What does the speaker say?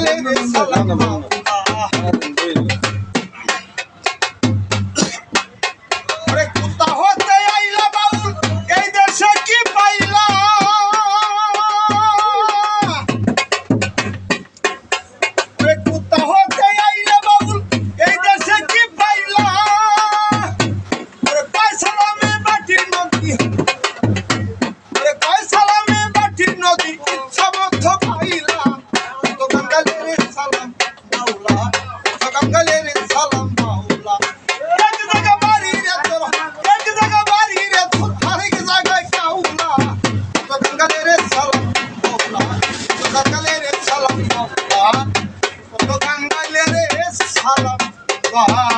ladies, all I'm. বাপ কত গান গাইলে রে সালাম। বাপ